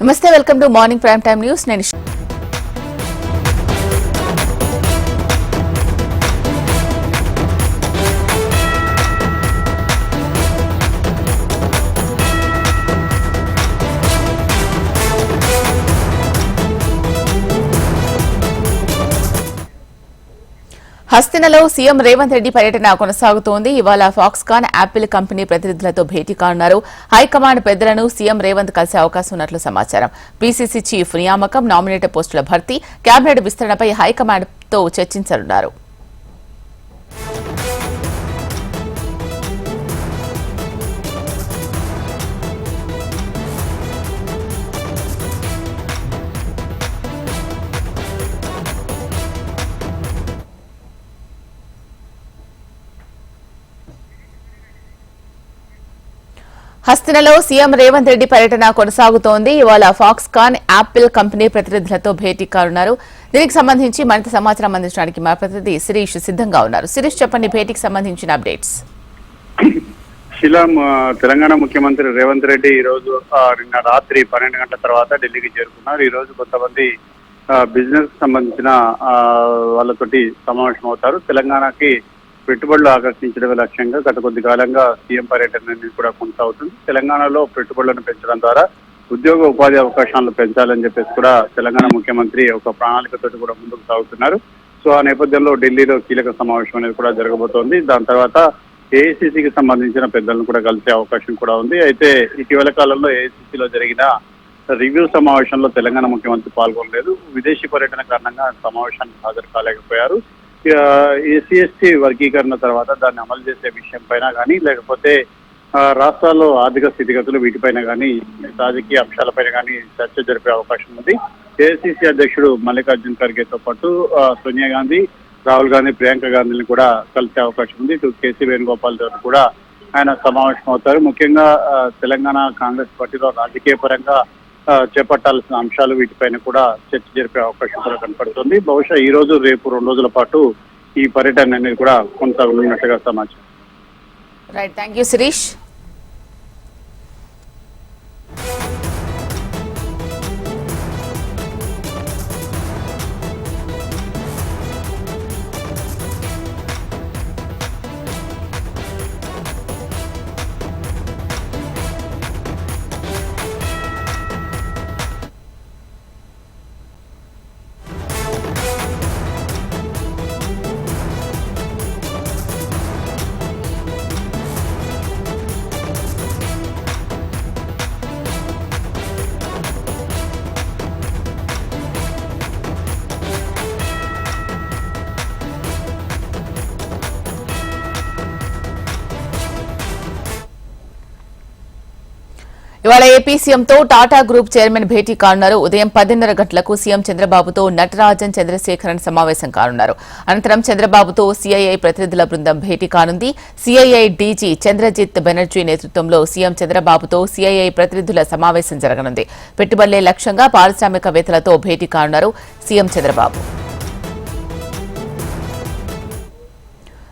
నమస్తే welcome to morning prime time news. నేను హస్తినలో సీఎం రేవంత్ రెడ్డి పర్యటన కొనసాగుతోంది. ఇవాళ ఫాక్స్కాన్ యాపిల్ కంపెనీ ప్రతినిధులతో భేటీ కానున్నారు. హైకమాండ్ పెద్దలను సీఎం రేవంత్ కలిసే అవకాశం ఉన్నట్లు సమాచారం. పీసీసీ చీఫ్ నియామకం నామినేటెడ్ పోస్టుల భర్తీ కేబినెట్ విస్తరణపై హైకమాండ్తో చర్చించనున్నారు. హస్తినలో సీఎం రేవంత్ రెడ్డి పర్యటన కొనసాగుతోంది. ఇవాళ ఫాక్స్కాన్ యాపిల్ కంపెనీ ప్రతినిధులతో భేటీ కానున్నారు. దీనికి సంబంధించి మరింత సమాచారం అందించడానికి మా ప్రతినిధి శిరీష్ సిద్ధంగా ఉన్నారు. శిరీష్ చెప్పండి భేటీకి సంబంధించిన అప్డేట్స్. శిలా తెలంగాణ ముఖ్యమంత్రి రేవంత్ రెడ్డి ఈ రోజు నిన్న రాత్రి పన్నెండు గంటల తర్వాత ఢిల్లీకి చేరుకున్నారు. ఈ రోజు కొంతమంది బిజినెస్ సంబంధించిన వాళ్ళతోటి సమావేశం అవుతారు తెలంగాణకి పెట్టుబడులు ఆకర్షించడమే లక్ష్యంగా గత కొద్ది కాలంగా సీఎం పర్యటన అనేది కూడా కొనసాగుతుంది. తెలంగాణలో పెట్టుబడులను పెంచడం ద్వారా ఉద్యోగ ఉపాధి అవకాశాలను పెంచాలని చెప్పేసి కూడా తెలంగాణ ముఖ్యమంత్రి ఒక ప్రణాళికతోటి కూడా ముందుకు సాగుతున్నారు. సో ఆ నేపథ్యంలో ఢిల్లీలో కీలక సమావేశం అనేది కూడా జరగబోతోంది. దాని తర్వాత ఏఐసిసికి సంబంధించిన పెద్దలను కూడా కలిసే అవకాశం కూడా ఉంది. అయితే ఇటీవల కాలంలో ఏఐసిసిలో జరిగిన రివ్యూ సమావేశంలో తెలంగాణ ముఖ్యమంత్రి పాల్గొనలేదు. విదేశీ పర్యటన కారణంగా సమావేశానికి హాజరు కాలేకపోయారు. ఎస్సీ ఎస్టీ వర్గీకరణ తర్వాత దాన్ని అమలు చేసే విషయం పైన కానీ లేకపోతే రాష్ట్రాల్లో ఆర్థిక స్థితిగతులు వీటిపైన కానీ రాజకీయ అంశాలపైన కానీ చర్చ జరిపే అవకాశం ఉంది. ఏఐసిసి అధ్యక్షుడు మల్లికార్జున్ ఖర్గేతో పాటు సోనియా గాంధీ రాహుల్ గాంధీ ప్రియాంక గాంధీని కూడా కలిసే అవకాశం ఉంది. ఇటు కేసీ వేణుగోపాల్ తోటి కూడా ఆయన సమావేశం అవుతారు ముఖ్యంగా తెలంగాణ కాంగ్రెస్ పార్టీలో రాజకీయ పరంగా చేపట్టాల్సిన అంశాలు వీటిపైన కూడా చర్చ జరిపే అవకాశం కూడా కనపడుతుంది. బహుశా ఈ రోజు రేపు రెండు రోజుల పాటు ఈ పర్యటన అనేది కూడా కొనసాగనున్నట్టుగా సమాచారం. రైట్ థ్యాంక్ యూ శిరీష్ ఇవాళ ఏపీ సీఎంతో టాటా గ్రూప్ చైర్మన్ భేటీ కానున్నారు. ఉదయం పదిన్నర గంటలకు సీఎం చంద్రబాబుతో నటరాజన్ చంద్రశేఖరన్ సమావేశం కానున్నారు. అనంతరం చంద్రబాబుతో సీఐఐ ప్రతినిధుల బృందం భేటీ కానుంది. సీఐఐ డీజీ చంద్రజిత్ బెనర్జీ నేతృత్వంలో సీఎం చంద్రబాబుతో సీఐఐ ప్రతినిధుల సమావేశం జరగనుంది. పెట్టుబడులే లక్ష్యంగా పారిశ్రామికవేత్తలతో భేటీ కానున్నారు సీఎం చంద్రబాబు.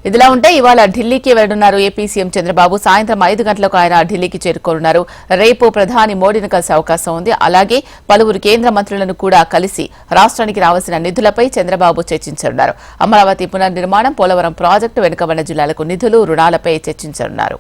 ఇదిలా ఉంటే ఇవాళ ఢిల్లీకి వెళ్ళనున్నారు ఏపీ సీఎం చంద్రబాబు. సాయంత్రం ఐదు గంటలకు ఆయన ఢిల్లీకి చేరుకోనున్నారు. రేపు ప్రధాని మోడీని కలిసే అవకాశం ఉంది. అలాగే పలువురు కేంద్ర మంత్రులను కూడా కలిసి రాష్ట్రానికి రావాల్సిన నిధులపై చంద్రబాబు చర్చించనున్నారు. అమరావతి పునర్నిర్మాణం పోలవరం ప్రాజెక్టు వెనుకబడిన జిల్లాలకు నిధులు రుణాలపై చర్చించనున్నారు.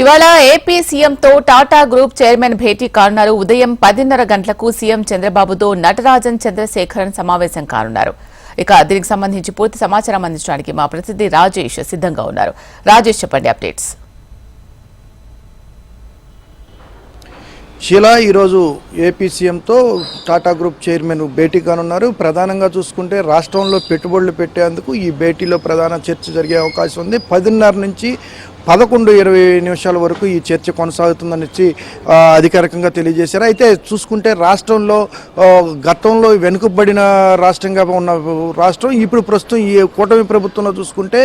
ఇవాళ ఏపీ సీఎంతో టాటా గ్రూప్ చైర్మన్ భేటీ కానున్నారు. ఉదయం పదిన్నర గంటలకు సీఎం చంద్రబాబుతో నటరాజన్ చంద్రశేఖరన్ సమావేశం కానున్నారు. ఇక దీనికి సంబంధించి పూర్తి సమాచారం అందించడానికి మా ప్రతినిధి రాజేష్ సిద్ధంగా ఉన్నారు. రాజేష్ చెప్పండి అప్డేట్స్. షీలా ఈరోజు ఏపీ సీఎంతో టాటా గ్రూప్ చైర్మన్ భేటీ కానున్నారు. ప్రధానంగా చూసుకుంటే రాష్ట్రంలో పెట్టుబడులు పెట్టేందుకు ఈ భేటీలో ప్రధాన చర్చ జరిగే అవకాశం ఉంది. పదిన్నర నుంచి పదకొండు ఇరవై నిమిషాల వరకు ఈ చర్చ కొనసాగుతుందని అధికారికంగా తెలియజేశారు. అయితే చూసుకుంటే రాష్ట్రంలో గతంలో వెనుకబడిన రాష్ట్రంగా ఉన్న రాష్ట్రం ఇప్పుడు ప్రస్తుతం ఈ కూటమి ప్రభుత్వంలో చూసుకుంటే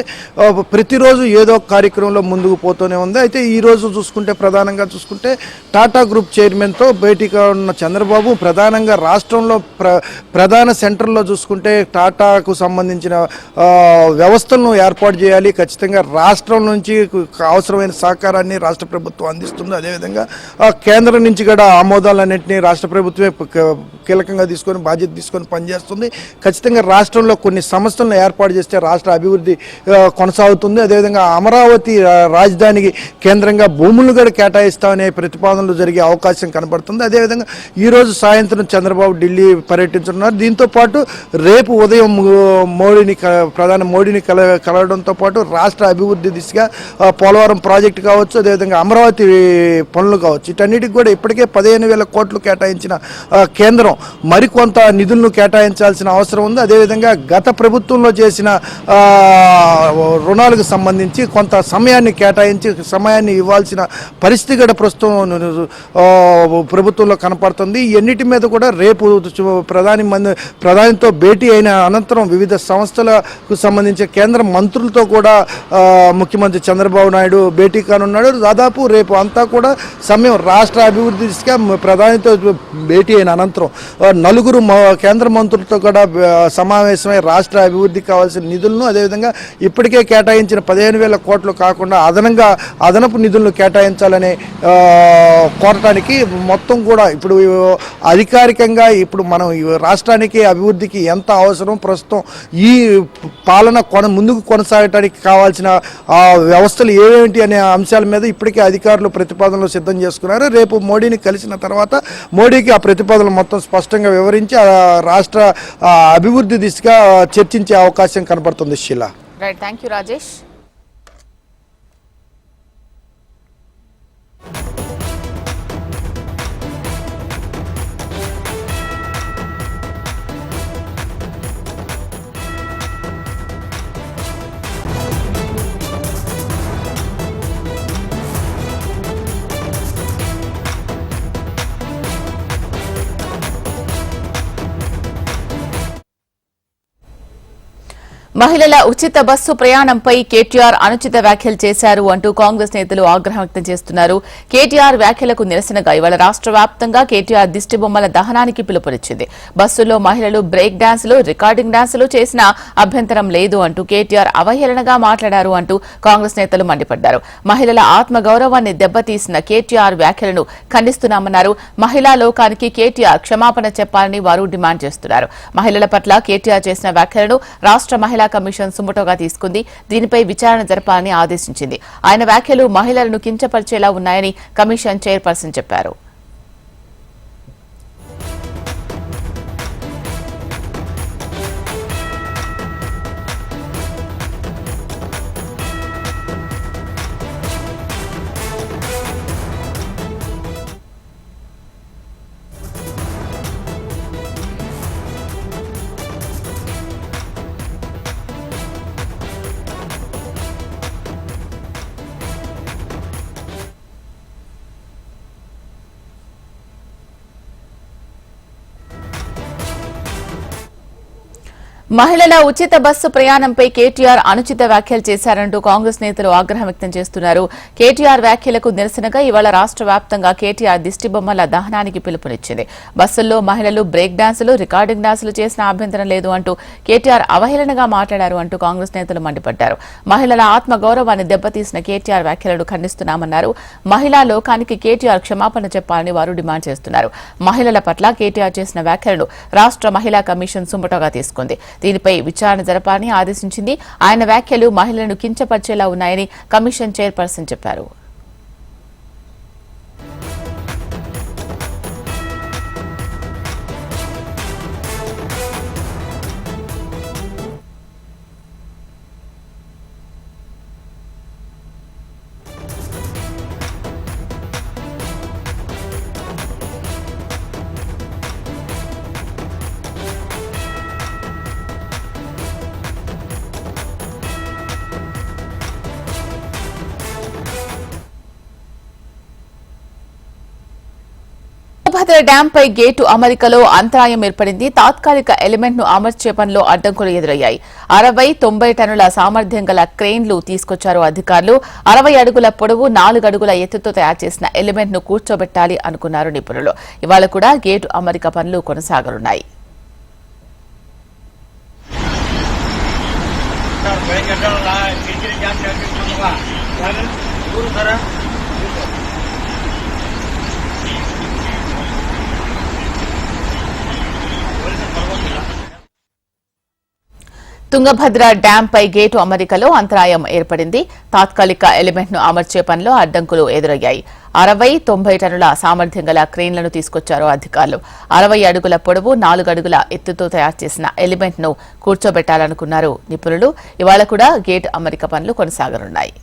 ప్రతిరోజు ఏదో కార్యక్రమంలో ముందుకు పోతూనే ఉంది. అయితే ఈ రోజు చూసుకుంటే ప్రధానంగా చూసుకుంటే టాటా గ్రూప్ చైర్మన్తో భేటీగా ఉన్న చంద్రబాబు ప్రధానంగా రాష్ట్రంలో ప్ర ప్రధాన సెంటర్లో చూసుకుంటే టాటాకు సంబంధించిన వ్యవస్థలను ఏర్పాటు చేయాలి. ఖచ్చితంగా రాష్ట్రం నుంచి అవసరమైన సహకారాన్ని రాష్ట్ర ప్రభుత్వం అందిస్తుంది. అదేవిధంగా ఆ, కేంద్రం నుంచి కూడా ఆమోదాలన్నింటినీ రాష్ట్ర ప్రభుత్వమే కీలకంగా తీసుకొని బాధ్యత తీసుకొని పనిచేస్తుంది. ఖచ్చితంగా రాష్ట్రంలో కొన్ని సంస్థలను ఏర్పాటు చేస్తే రాష్ట్ర అభివృద్ధి కొనసాగుతుంది. అదేవిధంగా అమరావతి రాజధానికి కేంద్రంగా భూములను కూడా కేటాయిస్తామనే ప్రతిపాదనలు జరిగే అవకాశం కనబడుతుంది. అదేవిధంగా ఈరోజు సాయంత్రం చంద్రబాబు ఢిల్లీ పర్యటించనున్నారు. దీంతో పాటు రేపు ఉదయం మోడీని క- ప్రధాని మోడీని కల కలవడంతో పాటు రాష్ట్ర అభివృద్ధి దిశగా పోలవరం ప్రాజెక్టు కావచ్చు అదేవిధంగా అమరావతి పనులు కావచ్చు. వీటన్నిటికి కూడా ఇప్పటికే పదిహేను వేల కోట్లు కేటాయించిన కేంద్రం మరికొంత నిధులను కేటాయించాల్సిన అవసరం ఉంది. అదేవిధంగా గత ప్రభుత్వంలో చేసిన రుణాలకు సంబంధించి కొంత సమయాన్ని కేటాయించి సమయాన్ని ఇవ్వాల్సిన పరిస్థితి కూడా ప్రస్తుతం ప్రభుత్వంలో కనపడుతుంది. ఎన్నిటి మీద కూడా రేపు ప్రధాని మంది ప్రధానితో భేటీ అయిన అనంతరం వివిధ సంస్థలకు సంబంధించిన కేంద్ర మంత్రులతో కూడా ముఖ్యమంత్రి చంద్రబాబు నాయుడు భేటీ కానున్నాడు. దాదాపు రేపు అంతా కూడా సమయం రాష్ట్ర అభివృద్ధి దిశగా ప్రధానితో భేటీ అయిన అనంతరం నలుగురు మ- కేంద్ర మంత్రులతో కూడా సమావేశమై రాష్ట్ర అభివృద్ధికి కావాల్సిన నిధులను అదేవిధంగా ఇప్పటికే కేటాయించిన పదిహేను వేల కోట్లు కాకుండా అదనంగా అదనపు నిధులను కేటాయించాలని కోరటానికి మొత్తం కూడా ఇప్పుడు అధికారికంగా ఇప్పుడు మనం రాష్ట్రానికి అభివృద్ధికి ఎంత అవసరం ప్రస్తుతం ఈ పాలన కొన ముందుకు కొనసాగటానికి కావాల్సిన వ్యవస్థలు ఏమేంటి అనే అంశాల మీద ఇప్పటికే అధికారులు ప్రతిపాదనలు సిద్ధం చేసుకున్నారు. రేపు మోడీని కలిసిన తర్వాత మోడీకి ఆ ప్రతిపాదనలు మొత్తం స్పష్టంగా వివరించి రాష్ట్ర అభివృద్ధి దిశగా చర్చించే అవకాశం కనబడుతుంది శిలా. రైట్ థ్యాంక్ యూ రాజేష్ మహిళల ఉచిత బస్సు ప్రయాణంపై కేటీఆర్ అనుచిత వ్యాఖ్యలు చేశారు అంటూ కాంగ్రెస్ నేతలు ఆగ్రహం వ్యక్తం చేస్తున్నారు. కేటీఆర్ వ్యాఖ్యలకు నిరసనగా ఇవాళ రాష్ట్ర వ్యాప్తంగా కేటీఆర్ దిష్టిబొమ్మల దహనానికి పిలుపునిచ్చింది. బస్సుల్లో మహిళలు బ్రేక్ డాన్సులు రికార్డింగ్ డాన్సులు చేసినా అభ్యంతరం లేదు అంటూ కేటీఆర్ అవహేళనగా మాట్లాడారు అంటూ కాంగ్రెస్ నేతలు మండిపడ్డారు. మహిళల ఆత్మగౌరవాన్ని దెబ్బతీసిన కేటీఆర్ వ్యాఖ్యలను ఖండిస్తున్నామన్నారు. మహిళా లోకానికి కేటీఆర్ క్షమాపణ చెప్పాలని వారు డిమాండ్ చేస్తున్నారు. మహిళల పట్ల కేటీఆర్ చేసిన వ్యాఖ్యలను రాష్ట్ర మహిళా కమిషన్ సుమటోగా తీసుకుంది. దీనిపై విచారణ జరపాలని ఆదేశించింది. ఆయన వ్యాఖ్యలు మహిళలను కించపరిచేలా ఉన్నాయని కమిషన్ చైర్పర్సన్ చెప్పారు. మహిళల ఉచిత బస్సు ప్రయాణంపై కేటీఆర్ అనుచిత వ్యాఖ్యలు చేశారంటూ కాంగ్రెస్ నేతలు ఆగ్రహం వ్యక్తం చేస్తున్నారు. కేటీఆర్ వ్యాఖ్యలకు నిరసనగా ఇవాళ రాష్ట్ర వ్యాప్తంగా కేటీఆర్ దిష్టిబొమ్మల దహనానికి పిలుపునిచ్చింది. బస్సుల్లో మహిళలు బ్రేక్ డాన్సులు రికార్డింగ్ డాన్సులు చేసిన అభ్యంతరం లేదు అంటూ కేటీఆర్ అవహేళనగా మాట్లాడారు అంటూ కాంగ్రెస్ నేతలు మండిపడ్డారు. మహిళల ఆత్మగౌరవాన్ని దెబ్బతీసిన కేటీఆర్ వ్యాఖ్యలను ఖండిస్తున్నామన్నారు. మహిళా లోకానికి కేటీఆర్ క్షమాపణ చెప్పాలని వారు డిమాండ్ చేస్తున్నారు. మహిళల పట్ల కేటీఆర్ చేసిన వ్యాఖ్యలను రాష్ట్ర మహిళా కమిషన్ సుంపటగా తీసుకుంది. దీనిపై విచారణ జరపాలని ఆదేశించింది. ఆయన వ్యాఖ్యలు మహిళలను కించపరిచేలా ఉన్నాయని కమిషన్ చైర్పర్సన్ చెప్పారు. తుంగభద్ర డ్యాం పై గేటు అమరికలో అంతరాయం ఏర్పడింది. తాత్కాలిక ఎలిమెంట్ను అమర్చే పనిలో అడ్డంకులు ఎదురయ్యాయి. అరవై తొంభై టన్నుల సామర్థ్యం గల క్రెయిన్లు తీసుకొచ్చారు అధికారులు. అరవై అడుగుల పొడవు నాలుగు అడుగుల ఎత్తుతో తయారు చేసిన ఎలిమెంట్ను కూర్చోబెట్టాలి అనుకున్నారు నిపుణులు. ఇవాళ కూడా గేటు అమరిక పనులు కొనసాగనున్నాయి. తుంగభద్ర డ్యాంపై గేటు అమరికలో అంతరాయం ఏర్పడింది. తాత్కాలిక ఎలిమెంట్ను అమర్చే పనిలో అడ్డంకులు ఎదురయ్యాయి. అరవై తొంభై టన్నుల సామర్థ్యం గల క్రేన్లను తీసుకొచ్చారు అధికారులు. అరవై అడుగుల పొడవు నాలుగు అడుగుల ఎత్తుతో తయారు చేసిన ఎలిమెంట్ను కూర్చోబెట్టాలనుకున్నారు నిపుణులు. ఇవాళ కూడా గేటు అమరిక పనులు కొనసాగనున్నాయి.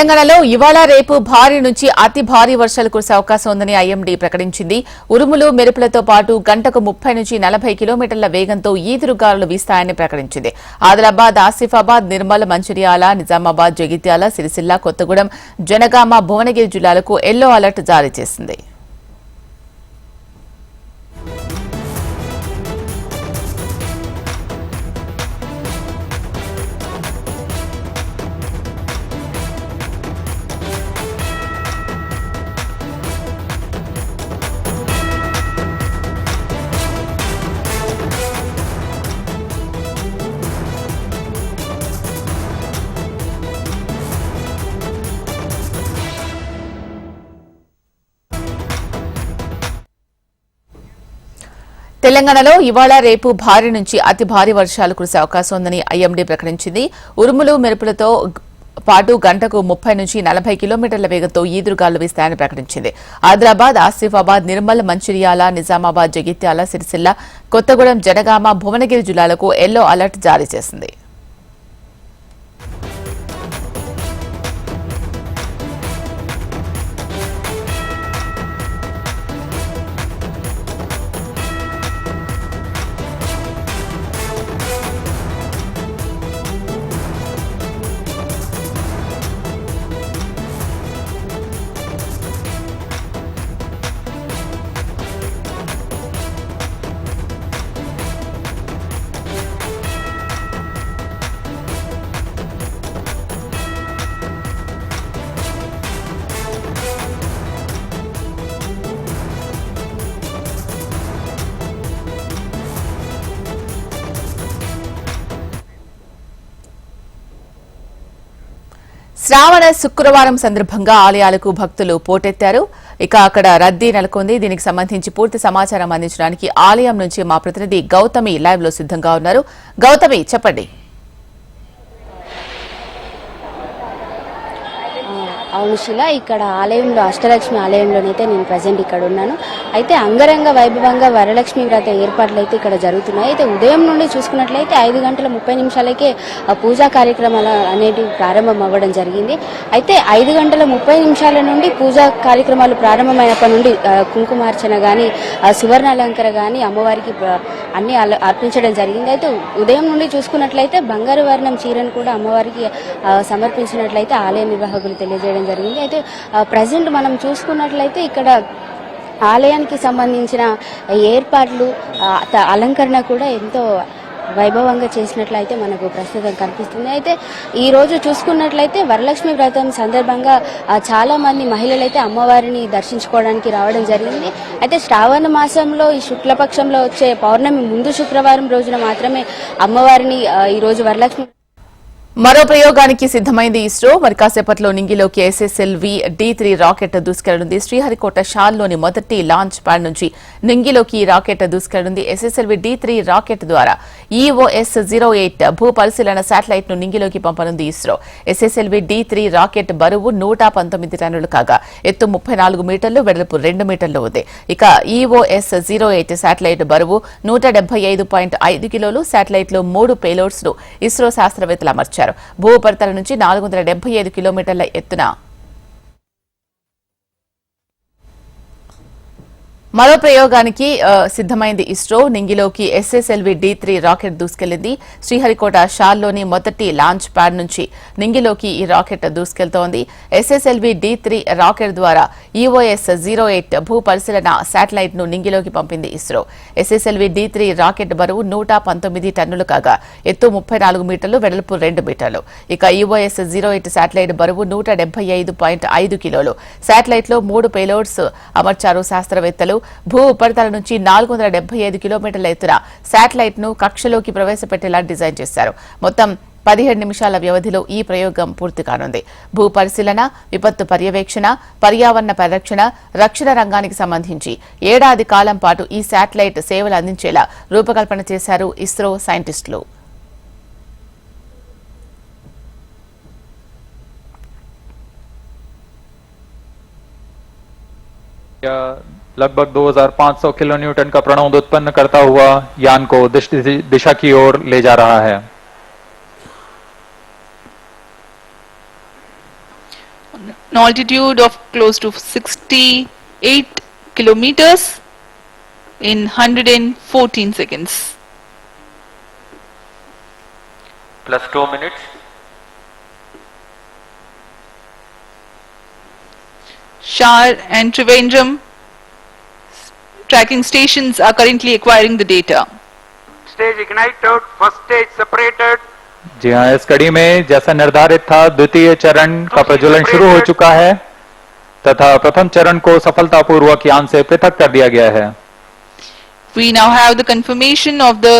తెలంగాణలో ఇవాళ రేపు భారీ నుంచి అతి భారీ వర్షాలు కురిసే అవకాశం ఉందని ఐఎండీ ప్రకటించింది. ఉరుములు మెరుపులతో పాటు గంటకు ముప్పై నుంచి నలభై కిలోమీటర్ల వేగంతో ఈదురుగాలు వీస్తాయని ప్రకటించింది. ఆదిలాబాద్ ఆసిఫాబాద్ నిర్మల్ మంచిర్యాల నిజామాబాద్ జగిత్యాల సిరిసిల్ల కొత్తగూడెం జనగామ భువనగిరి జిల్లాలకు ఎల్లో అలర్ట్ జారీ చేసింది. తెలంగాణలో ఇవాళ రేపు భారీ నుంచి అతి భారీ వర్షాలు కురిసే అవకాశం ఉందని ఐఎండీ ప్రకటించింది. ఉరుములు మెరుపులతో పాటు గంటకు ముప్పై నుంచి నలభై కిలోమీటర్ల వేగంతో ఈదురుగాలు వీస్తాయని ప్రకటించింది. ఆదిలాబాద్ ఆసిఫాబాద్ నిర్మల్ మంచిర్యాల నిజామాబాద్ జగిత్యాల సిరిసిల్ల కొత్తగూడెం జనగామ భువనగిరి జిల్లాలకు ఎల్లో అలర్ట్ జారీ చేసింది. శ్రావణ శుక్రవారం సందర్భంగా ఆలయాలకు భక్తులు పోటెత్తారు. ఇక అక్కడ రద్దీ నెలకొంది. దీనికి సంబంధించి పూర్తి సమాచారం అందించడానికి ఆలయం నుంచి మా ప్రతినిధి గౌతమి లైవ్లో సిద్ధంగా ఉన్నారు. గౌతమి చెప్పండి. అవును శిల ఇక్కడ ఆలయంలో అష్టలక్ష్మి ఆలయంలోనైతే నేను ప్రజెంట్ ఇక్కడ ఉన్నాను. అయితే అంగరంగ వైభవంగా వరలక్ష్మి వ్రత ఏర్పాట్లు అయితే ఇక్కడ జరుగుతున్నాయి. అయితే ఉదయం నుండి చూసుకున్నట్లయితే ఐదు గంటల ముప్పై నిమిషాలకే ఆ పూజా కార్యక్రమాలు అనేటివి ప్రారంభం అవ్వడం జరిగింది. అయితే ఐదు గంటల ముప్పై నిమిషాల నుండి పూజా కార్యక్రమాలు ప్రారంభమైనప్పటి నుండి కుంకుమార్చన కానీ సువర్ణ అలంకర కానీ అమ్మవారికి అన్ని అల- అర్పించడం జరిగింది. అయితే ఉదయం నుండి చూసుకున్నట్లయితే బంగారు వర్ణం చీరను కూడా అమ్మవారికి సమర్పించినట్లయితే ఆలయ నిర్వాహకులు తెలియజేయడం జరిగింది. అయితే ప్రజెంట్ మనం చూసుకున్నట్లయితే ఇక్కడ ఆలయానికి సంబంధించిన ఏర్పాట్లు అలంకరణ కూడా ఎంతో వైభవంగా చేసినట్లయితే మనకు ప్రస్తుతం కనిపిస్తుంది. అయితే ఈ రోజు చూసుకున్నట్లయితే వరలక్ష్మి వ్రతం సందర్భంగా చాలా మంది మహిళలు అయితే అమ్మవారిని దర్శించుకోవడానికి రావడం జరిగింది. అయితే శ్రావణ మాసంలో ఈ శుక్లపక్షంలో వచ్చే పౌర్ణమి ముందు శుక్రవారం రోజున మాత్రమే అమ్మవారిని ఈ రోజు వరలక్ష్మి మరో ప్రయోగానికి సిద్ధమైంది ఇస్రో. మరి కాసేపట్లో నింగిలోకి ఎస్ఎస్ఎల్వి డి త్రీ రాకెట్ దూసుకెళ్ళనుంది శ్రీహరికోట షాల్లోని మొదటి లాంచ్ ప్యాడ్ నుంచి నింగిలోకి ఈ రాకెట్ దూసుకెళ్ళనుంది ఎస్ఎస్ఎల్వి డి త్రీ రాకెట్ ద్వారా ఈఓఎస్ జీరో ఎయిట్ భూ పరిశీలన శాటిలైట్ను నింగిలోకి పంపనుంది ISRO. SSLV D three rocket బరువు నూట పంతొమ్మిది టన్నులు కాగా ఎత్తు ముప్పై నాలుగు మీటర్లు వెడల్పు రెండు మీటర్లు ఉంది. ఇక ఈఓఎస్ జీరో ఎయిట్ శాటిలైట్ బరువు నూట డెబ్బై ఐదు పాయింట్ ఐదు కిలోలు శాటిలైట్లో మూడు పేలోడ్స్ను ఇస్రో శాస్త్రవేత్తలు అమర్చారు. భూ ఉపరితలం నుంచి నాలుగు వందల డెబ్బై ఐదు కిలోమీటర్ల ఎత్తున మరో ప్రయోగానికి సిద్దమైంది సిద్ధమైంది ఇస్రో. నింగిలోకి ఎస్ఎస్ఎల్వి డి త్రీ రాకెట్ దూసుకెళ్ళింది శ్రీహరికోట షాల్లోని మొదటి లాంచ్ ప్యాడ్ నుంచి నింగిలోకి ఈ రాకెట్ దూసుకెళ్తోంది. ఎస్ఎస్ఎల్వి డి త్రీ రాకెట్ ద్వారా ఈఓఎస్ జీరో ఎయిట్ భూ పరిశీలన శాటిలైట్ను నింగిలోకి పంపింది ISRO. SSLV D three rocket బరువు నూట పంతొమ్మిది టన్నులు కాగా ఎత్తు ముప్పై నాలుగు మీటర్లు వెడల్పు రెండు మీటర్లు. ఇక ఈఓఎస్ జీరో ఎయిట్ శాటిలైట్ బరువు నూట డెబ్బై ఐదు పాయింట్ ఐదు కిలోలు. శాటిలైట్లో మూడు పేలోడ్స్ అమర్చారు శాస్త్రవేత్తలు. భూ ఉపరితల నుంచి నాలుగు వందల డెబ్బై ఐదు కిలోమీటర్ల ఎత్తున శాటిలైట్ను కక్షలోకి ప్రవేశపెట్టేలా డిజైన్ చేశారు మొత్తం పదిహేడు నిమిషాల వ్యవధిలో ఈ ప్రయోగం పూర్తి కానుంది భూ పరిశీలన విపత్తు పర్యవేక్షణ పర్యావరణ పరిరక్షణ రక్షణ రంగానికి సంబంధించి ఏడాది కాలం పాటు ఈ శాటిలైట్ సేవలు అందించేలా రూపకల్పన చేశారు ఇస్రో సైంటిస్టులు Yeah. लगभग 2500 किलोन्यूटन का प्रणोद उत्पन्न करता हुआ यान को दिशा की ओर ले जा रहा है an altitude of close to 68 kilometers in 114 seconds. Plus two minutes Shar and Trivandrum tracking stations are currently acquiring the data. Stage ignited, first stage separated, जी हाँ इस कड़ी में जैसा निर्धारित था द्वितीय चरण का प्रज्वलन शुरू हो चुका है तथा प्रथम चरण को सफलतापूर्वक यान से पृथक कर दिया गया है We now have the confirmation of the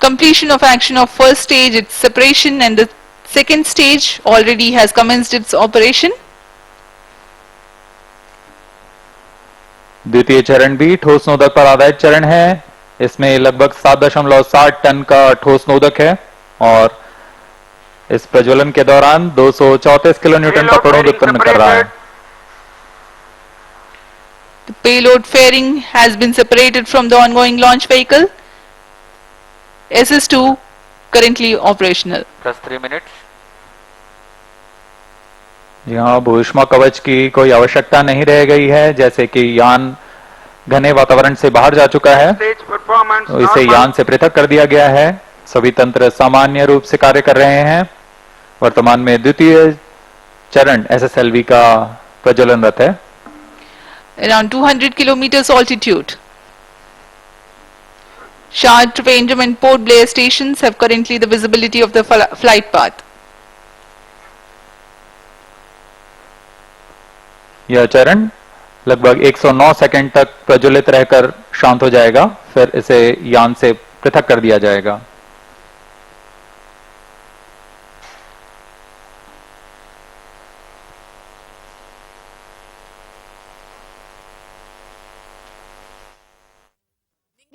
completion of action of first stage, its separation, and the second stage already has commenced its operation. द्वितीय चरण भी ठोस नोदक पर आधारित चरण है इसमें लगभग सात दशमलव सात टन का ठोस नोदक है और इस प्रज्वलन के दौरान दो सौ चौतीस किलो न्यूटन का प्रणोद उत्पन्न कर रहा है. The payload fairing has been separated from the ongoing launch vehicle. SS2 currently operational. Plus three minutes जी हाँ भूषमा कवच की कोई आवश्यकता नहीं रह गई है जैसे कि यान घने वातावरण से बाहर जा चुका है। तो इसे यान से पृथक कर दिया गया है। सभी तंत्र सामान्य रूप से कार्य कर रहे हैं। वर्तमान में द्वितीय चरण एसएसएलवी का प्रज्वलन रथ है around 200 kilometre altitude short range and Port Blair station have currently the visibility of the flight path यह चरण लगभग 109 सेकंड तक प्रज्वलित रहकर शांत हो जाएगा, फिर इसे यान से पृथक कर दिया जाएगा।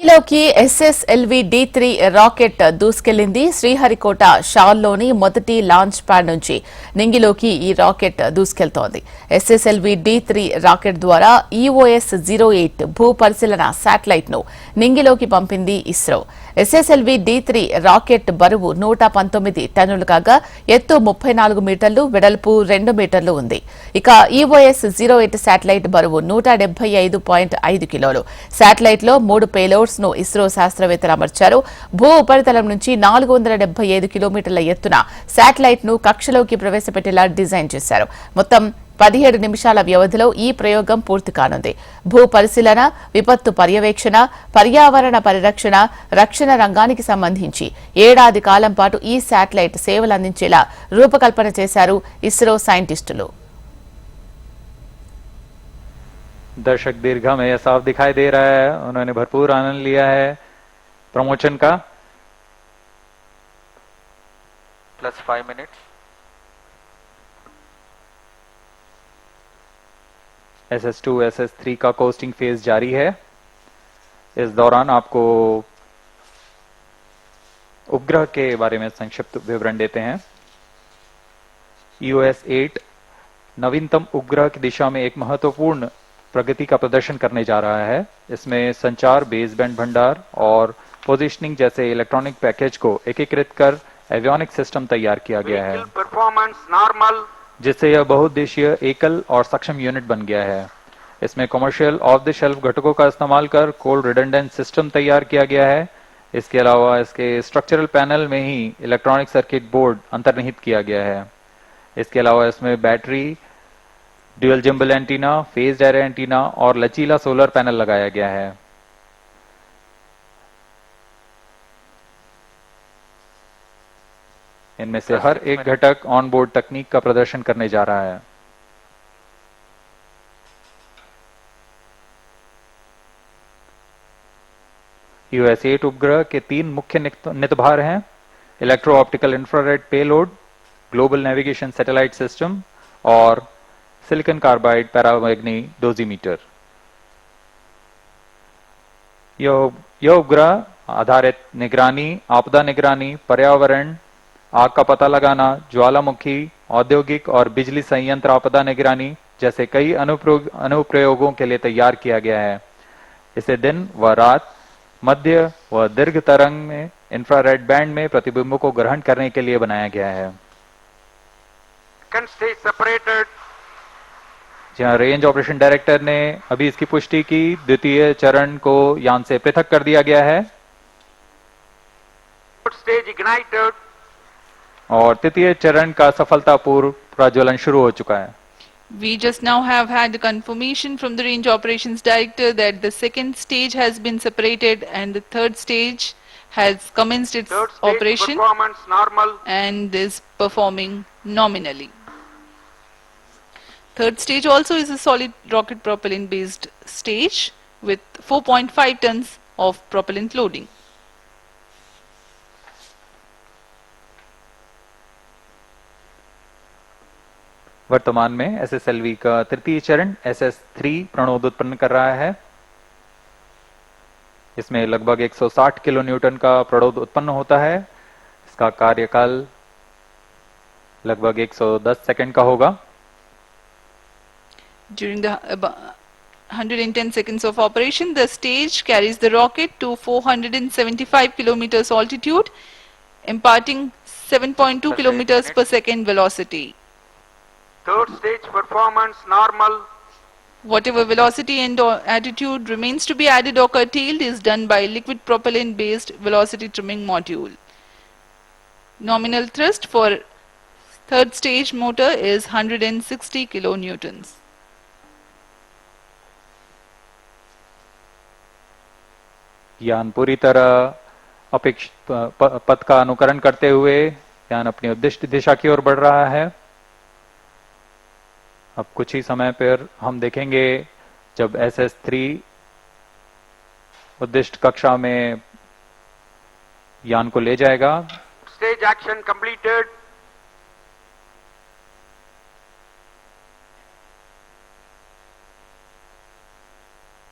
నింగిలోకి ఎస్ఎస్ఎల్వి డి త్రీ రాకెట్ దూసుకెళ్ళింది శ్రీహరికోట షాల్లోని మొదటి లాంచ్ ప్యాడ్ నుంచి నింగిలోకి ఈ రాకెట్ దూసుకెళ్తోంది. ఎస్ఎస్ఎల్వి డి త్రీ రాకెట్ ద్వారా ఈఓఎస్ జీరో ఎయిట్ భూ పరిశీలన శాటిలైట్ను నింగిలోకి పంపింది ISRO. SSLV D three rocket బరువు నూట పంతొమ్మిది టన్నులు కాగా ఎత్తు ముప్పై నాలుగు మీటర్లు వెడల్పు రెండు మీటర్లు ఉంది. ఇక ఈఓఎస్ జీరో ఎయిట్ శాటిలైట్ బరువు నూట డెబ్బై ఐదు పాయింట్ ఐదు కిలోలు. శాటిలైట్లో మూడు పేలోడ్స్ను ఇస్రో శాస్త్రవేత్తలు అమర్చారు. భూ ఉపరితలం నుంచి నాలుగు వందల డెబ్బై ఐదు కిలోమీటర్ల ఎత్తున శాటిలైట్ను కక్షలోకి ప్రవేశపెట్టేలా డిజైన్ చేశారు. మొత్తం పదిహేడు నిమిషాల వ్యవధిలో ఈ ప్రయోగం పూర్తి కానుంది భూ పరిశీలన విపత్తు పర్యవేక్షణ పర్యావరణ పరిరక్షణ రక్షణ రంగానికి సంబంధించి ఏడాది కాలం పాటు ఈ శాటిలైట్ సేవలు అందించేలా రూపకల్పన చేశారు ఇస్రో సైంటిస్టులు दर्शक दीर्घा में यह साफ दिखाई दे रहा है उन्होंने भरपूर आनंद लिया है प्रमोशन का plus 5 minutes. SS2, SS3 का कोस्टिंग फ़ेज़ जारी है। इस दौरान आपको उपग्रह के बारे में संक्षिप्त विवरण देते हैं। यूएस 8 नवीनतम उपग्रह की दिशा में एक महत्वपूर्ण प्रगति का प्रदर्शन करने जा रहा है। इसमें संचार बेसबैंड भंडार और पोजिशनिंग जैसे इलेक्ट्रॉनिक पैकेज को एकीकृत कर एवियोनिक सिस्टम तैयार किया गया है। Performance normal. जिससे यह बहुउद्देशीय एकल और सक्षम यूनिट बन गया है। इसमें कमर्शियल ऑफ़ द शेल्फ घटकों का इस्तेमाल कर कोल्ड रिडेंडेंट सिस्टम तैयार किया गया है। इसके अलावा इसके स्ट्रक्चरल पैनल में ही इलेक्ट्रॉनिक सर्किट बोर्ड अंतर्निहित किया गया है। इसके अलावा इसमें battery dual gimbal antenna phase array antenna और लचीला सोलर पैनल लगाया गया है। इनमें से हर एक घटक ऑन बोर्ड तकनीक का प्रदर्शन करने जा रहा है। यूएस एट उपग्रह के तीन मुख्य नितभार हैं। Electro optical infrared payload global navigation satellite system और सिलिकॉन कार्बाइड पैरामैग्नी डोजीमीटर यह यह उपग्रह आधारित निगरानी आपदा निगरानी पर्यावरण आग का पता लगाना ज्वालामुखी औद्योगिक और बिजली संयंत्र आपदा निगरानी जैसे कई अनुप्रयोगों के लिए तैयार किया गया है इसे दिन व रात मध्य व दीर्घ तरंग में इंफ्रारेड बैंड में प्रतिबिंबों को ग्रहण करने के लिए बनाया गया है. जहाँ रेंज ऑपरेशन डायरेक्टर ने अभी इसकी पुष्टि की द्वितीय चरण को यान से पृथक कर दिया गया है stage ignited. और तृतीय चरण का सफलतापूर्व प्रज्वलन शुरू हो चुका है We just now have had the confirmation from the Range Operations Director that the second stage has been separated and the third stage has commenced its Third stage operation performance normal. and is performing nominally. Third stage also is a solid rocket propellant based stage with 4.5 tons of propellant loading. वर्तमान में SSLV का तृतीय चरण SS three प्रणोद उत्पन्न कर रहा है इसमें लगभग 160 किलो न्यूटन का प्रणोद उत्पन्न होता है इसका कार्यकाल लगभग 110 सेकंड का होगा During the 110 seconds of operation, the stage carries the rocket to 475 kilometers altitude, imparting 7.2 kilometers per second velocity. Third stage performance normal. Whatever velocity and attitude remains to be added or curtailed is done by liquid propellant based velocity trimming module. Nominal thrust for third stage motor is 160 kilonewtons. यान पूरी तरह अपेक्षित पथ का अनुकरण करते हुए यान अपनी उद्दिष्ट दिशा की ओर बढ़ रहा है अब कुछ ही समय पर हम देखेंगे जब एस एस थ्री उद्दिष्ट कक्षा में यान को ले जाएगा Stage action completed.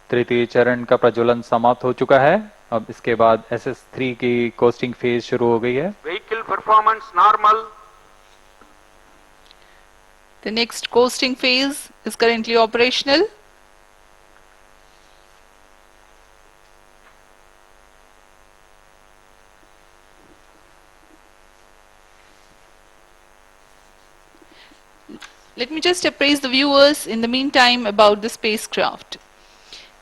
तृतीय चरण का प्रज्वलन समाप्त हो चुका है अब इसके बाद एस एस थ्री की कोस्टिंग फ़ेज़ शुरू हो गई है Vehicle performance normal. The next coasting phase is currently operational. Let me just appraise the viewers in the meantime about the spacecraft.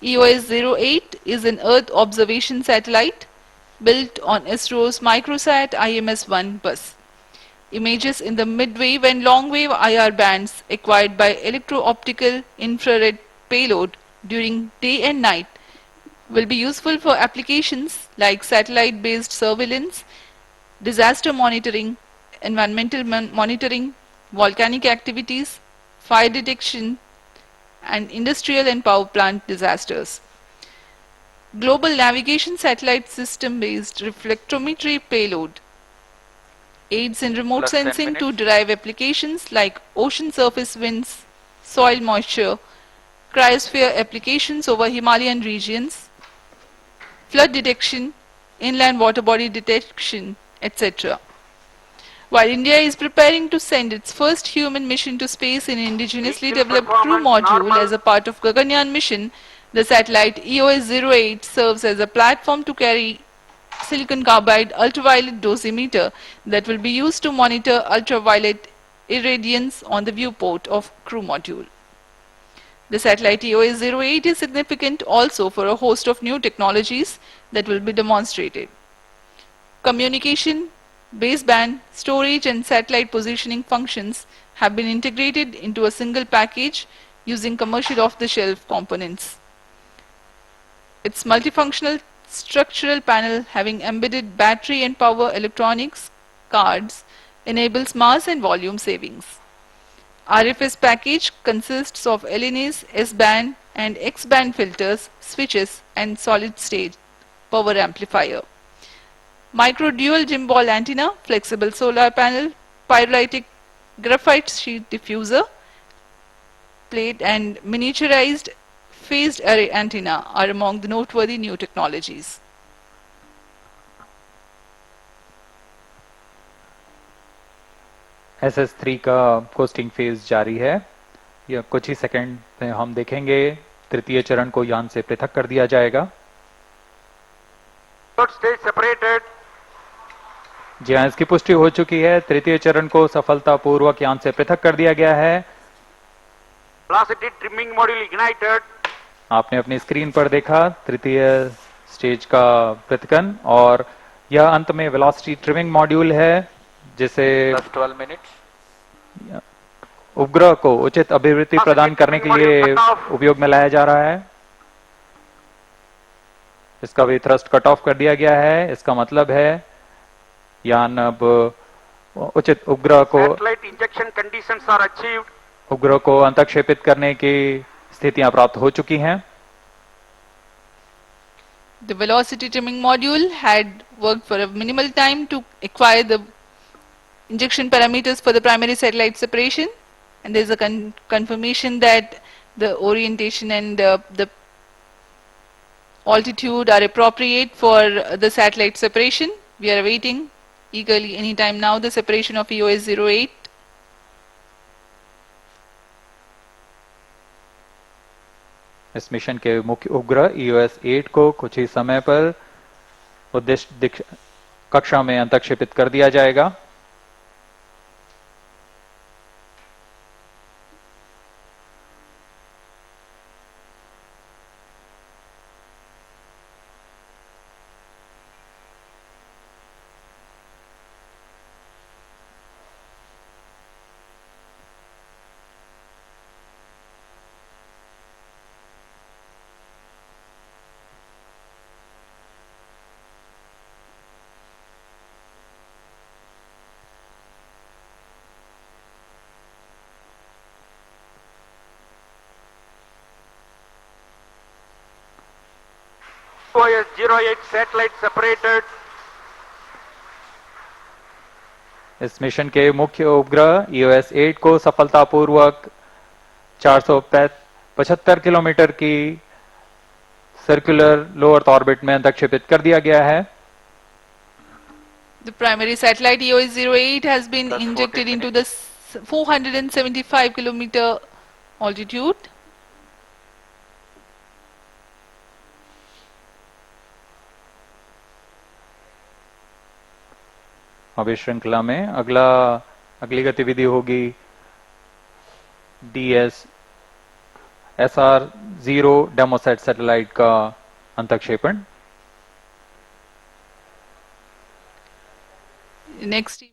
EOS 08 is an Earth observation satellite built on ISRO's Microsat IMS-1 bus. Images in the mid-wave and long-wave IR bands acquired by electro-optical infrared payload during day and night will be useful for applications like satellite-based surveillance, disaster monitoring, environmental mon- monitoring, volcanic activities, fire detection, and industrial and power plant disasters. Global Navigation Satellite System based reflectometry payload aids in remote Plus 10 sensing to derive applications like ocean surface winds, soil moisture, cryosphere applications over Himalayan regions, flood detection, inland water body detection, etc. While India is preparing to send its first human mission to space in indigenously developed crew module as a part of Gaganyaan mission, the satellite E EOS-08 serves as a platform to carry silicon carbide ultraviolet dosimeter that will be used to monitor ultraviolet irradiance on the viewport of crew module. The satellite E EOS-08 is significant also for a host of new technologies that will be demonstrated. Communication, baseband, storage and satellite positioning functions have been integrated into a single package using commercial off-the-shelf components. Its multifunctional structural panel having embedded battery and power electronics cards enables mass and volume savings. RFS package consists of LNAs, S-band and X-band filters, switches and solid state power amplifier. Micro dual gimbal antenna, flexible solar panel, pyrolytic graphite sheet diffuser, plate and miniaturized phased array antenna are among the noteworthy new technologies. S S three का coasting phase जारी है। या कुछ ही second में हम देखेंगे तृतीय चरण को यान से पृथक कर दिया जाएगा। जी हाँ इसकी पुष्टि हो चुकी है। तृतीय चरण को सफलता पूर्वक यान से पृथक कर दिया गया है। ट्रिमिंग मॉड्यूल इग्नाइटेड आपने अपनी स्क्रीन पर देखा तृतीय स्टेज का पृथकन और यह अंत में वेलोसिटी ट्रिमिंग मॉड्यूल है जिसे 12 minutes. उपग्रह को उचित अभिवृत्ति प्रदान करने के लिए उपयोग में लाया जा रहा है इसका भी थ्रस्ट कट ऑफ़ कर दिया गया है इसका मतलब है यान अब उचित उपग्रह को injection conditions are achieved. उपग्रह को अंतक्षेपित करने की स्थितियाँ प्राप्त हो चुकी हैं। The velocity trimming module had work for a minimal time to acquire the injection parameters for the primary satellite separation and there is a confirmation that the orientation and the altitude are appropriate for the satellite separation. We are awaiting eagerly any time now the separation of eos इस mission के मुख्य उपग्रह EOS 8 को कुछ ही समय पर उद्देश्य कक्षा में अंतक्षेपित कर दिया जाएगा। SOS 08 satellite separated. इस मिशन के मुख्य उपग्रह EOS 8 को सफलतापूर्वक 475 किलोमीटर की सर्कुलर लो अर्थ ऑर्बिट में अंतक्षेपित कर दिया गया है। Primary satellite EO zero has been injected into the 475 kilometre altitude अब इस श्रृंखला में। अगला, अगली गतिविधि होगी D S S R zero Demosat satellite का अंतक्षेपण। Next